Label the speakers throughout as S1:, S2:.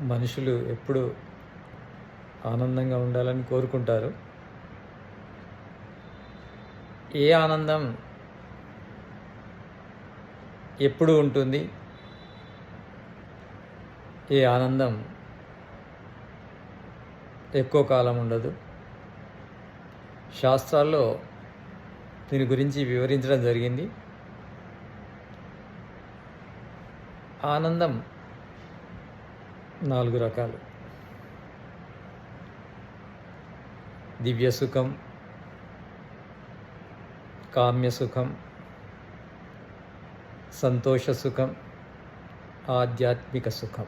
S1: మనుషులు ఎప్పుడు ఆనందంగా ఉండాలని కోరుకుంటారు. ఏ ఆనందం ఎప్పుడు ఉంటుంది? ఏ ఆనందం ఎక్కువ కాలం ఉండదు? శాస్త్రాల్లో దీని గురించి వివరించడం జరిగింది. ఆనందం నాలుగు రకాలు. దివ్య సుఖం కామ్య సుఖం సంతోష సుఖం ఆధ్యాత్మిక సుఖం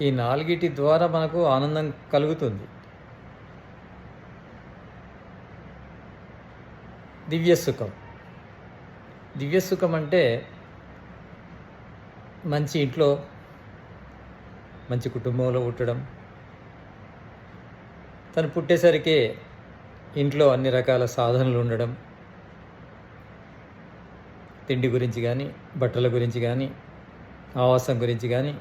S1: ఈ నాలుగిటి ద్వారా మనకు ఆనందం కలుగుతుంది. దివ్య సుఖం దివ్య సుఖం అంటే మంచి ఇంట్లో మంచి కుటుంబంలో పుట్టడం. తను పుట్టేసరికి ఇంట్లో అన్ని రకాల సాధనలు ఉండడం. తిండి గురించి కానీ బట్టల గురించి కానీ ఆవాసం గురించి కానీ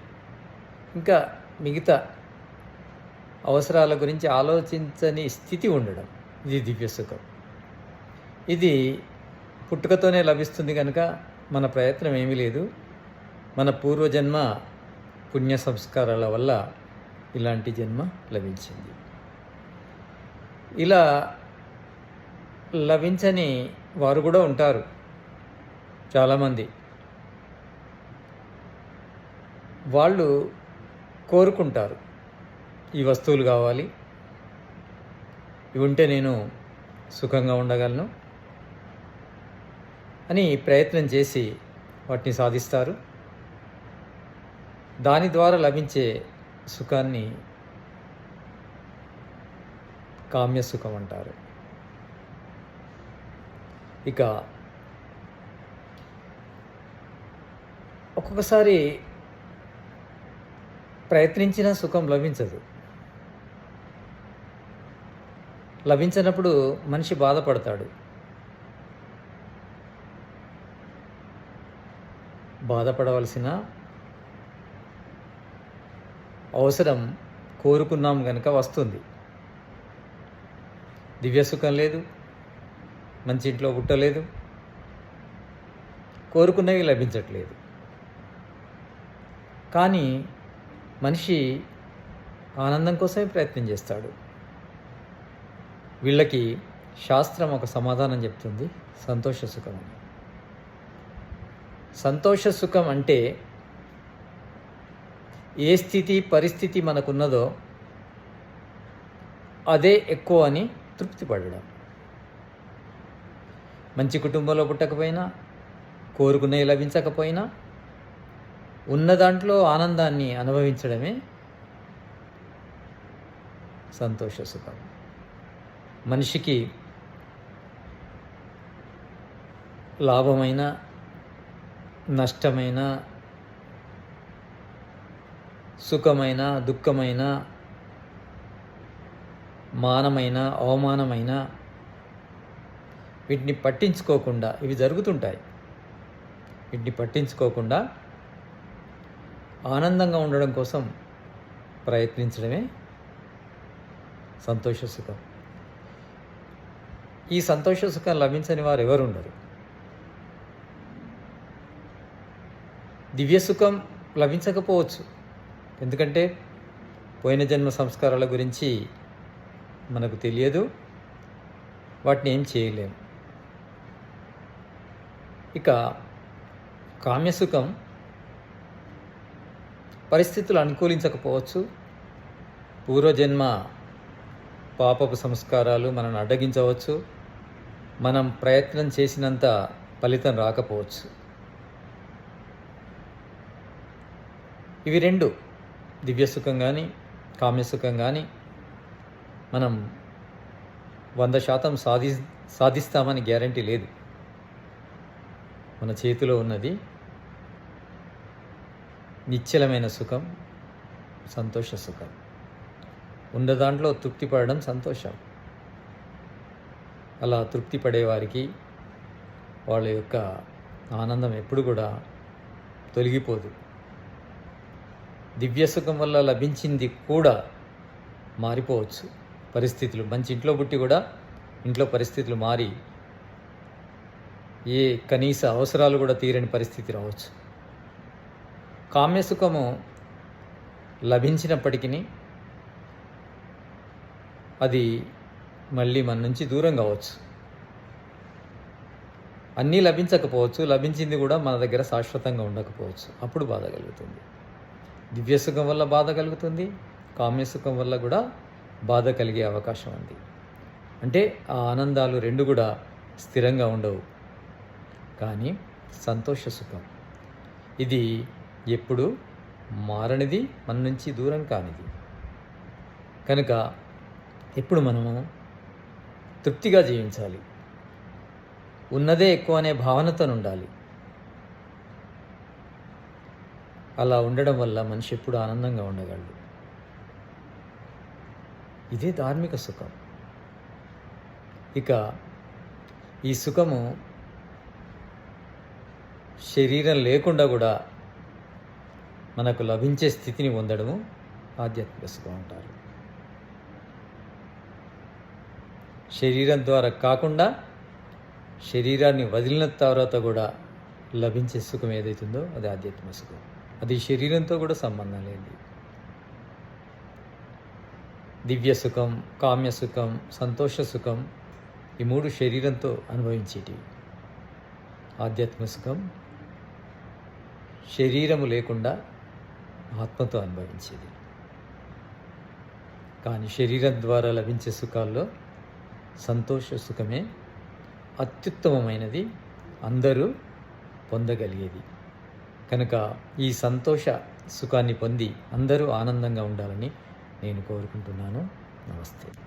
S1: ఇంకా మిగతా అవసరాల గురించి ఆలోచించని స్థితి ఉండడం. ఇది దివ్య సుఖం. ఇది పుట్టుకతోనే లభిస్తుంది కనుక మన ప్రయత్నం ఏమీ లేదు. మన పూర్వజన్మ పుణ్య సంస్కారాల వల్ల ఇలాంటి జన్మ లభించింది. ఇలా లభించని వారు కూడా ఉంటారు చాలామంది. వాళ్ళు కోరుకుంటారు ఈ వస్తువులు కావాలి ఇవి ఉంటే నేను సుఖంగా ఉండగలను అని ప్రయత్నం చేసి వాటిని సాధిస్తారు. దాని ద్వారా లభించే సుఖాన్ని కామ్య సుఖం అంటారు ఇక ఒక్కొక్కసారి ప్రయత్నించిన సుఖం లభించదు. లభించినప్పుడు మనిషి బాధపడతాడు. బాధపడవలసిన అవసరం కోరుకున్నాం కనుక వస్తుంది. దివ్య సుఖం లేదు మంచి ఇంట్లో పుట్టలేదు కోరుకున్నవి లభించట్లేదు. కానీ మనిషి ఆనందం కోసమే ప్రయత్నం చేస్తాడు. వీళ్ళకి శాస్త్రం ఒక సమాధానం చెప్తుంది సంతోష సుఖం అని. సంతోష సుఖం అంటే ఏ స్థితి పరిస్థితి మనకున్నదో అదే ఎక్కువ అని తృప్తి పడడం మంచి కుటుంబంలో పుట్టకపోయినా కోరుకునే లభించకపోయినా ఉన్న దాంట్లో ఆనందాన్ని అనుభవించడమే సంతోష సుఖం. మనిషికి లాభమైన నష్టమైన సుఖమైన దుఃఖమైన మానమైన అవమానమైన వీటిని పట్టించుకోకుండా ఇవి జరుగుతుంటాయి. వీటిని పట్టించుకోకుండా ఆనందంగా ఉండడం కోసం ప్రయత్నించడమే సంతోష సుఖం. ఈ సంతోష సుఖం లభించని వారు ఎవరు ఉండరు దివ్య సుఖం లభించకపోవచ్చు. ఎందుకంటే పోయిన జన్మ సంస్కారాల గురించి మనకు తెలియదు. వాటిని ఏం చేయలేం. ఇక కామ్యసుఖం పరిస్థితులు అనుకూలించకపోవచ్చు. పూర్వజన్మ పాపపు సంస్కారాలు మనల్ని అడ్డగించవచ్చు. మనం ప్రయత్నం చేసినంత ఫలితం రాకపోవచ్చు. ఇవి రెండు దివ్యసుఖం కానీ కామ్యసుఖం కానీ మనం వంద శాతం సాధి సాధిస్తామని గ్యారంటీ లేదు. మన చేతిలో ఉన్నది నిశ్చలమైన సుఖం సంతోష సుఖం. ఉన్న దాంట్లో తృప్తి పడడం సంతోషం. అలా తృప్తి పడేవారికి వాళ్ళ యొక్క ఆనందం ఎప్పుడు కూడా తొలగిపోదు. దివ్యసుఖం వల్ల లభించింది కూడా మారిపోవచ్చు పరిస్థితులు. మంచి ఇంట్లో పుట్టి కూడా ఇంట్లో పరిస్థితులు మారి ఏ కనీస అవసరాలు కూడా తీరని పరిస్థితి రావచ్చు. కామ్యసుఖము లభించినప్పటికీ అది మళ్ళీ మన నుంచి దూరం కావచ్చు. అన్నీ లభించకపోవచ్చు లభించింది కూడా మన దగ్గర శాశ్వతంగా ఉండకపోవచ్చు. అప్పుడు బాధ కలుగుతుంది. దివ్యసుఖం వల్ల బాధ కలుగుతుంది కామ్యసుఖం వల్ల కూడా బాధ కలిగే అవకాశం ఉంది. అంటే ఆ ఆనందాలు రెండు కూడా స్థిరంగా ఉండవు. కానీ సంతోష సుఖం. ఇది ఎప్పుడు మారనిది మన నుంచి దూరం కానిది. కనుక ఎప్పుడు మనము తృప్తిగా జీవించాలి. ఉన్నదే ఎక్కువ అనే భావనతో ఉండాలి అలా ఉండడం వల్ల మనిషి ఎప్పుడు ఆనందంగా ఉండగలడు. ఇదే ధార్మిక సుఖం. ఇక ఈ సుఖము శరీరం లేకుండా కూడా మనకు లభించే స్థితిని పొందడము ఆధ్యాత్మిక సుఖం అంటారు. శరీరం ద్వారా కాకుండా శరీరాన్ని వదిలిన తర్వాత కూడా లభించే సుఖం ఏదైతుందో అది ఆధ్యాత్మిక సుఖం. అది శరీరంతో కూడా సంబంధం లేదు. దివ్య సుఖం కామ్య సుఖం సంతోష సుఖం ఈ మూడు శరీరంతో అనుభవించేటివి. ఆధ్యాత్మ సుఖం శరీరము లేకుండా ఆత్మతో అనుభవించేది. కానీ శరీరం ద్వారా లభించే సుఖాల్లో సంతోష సుఖమే అత్యుత్తమమైనది. అందరూ పొందగలిగేది. కనుక ఈ సంతోష సుఖాన్ని పొంది అందరూ ఆనందంగా ఉండాలని నేను కోరుకుంటున్నాను. నమస్తే.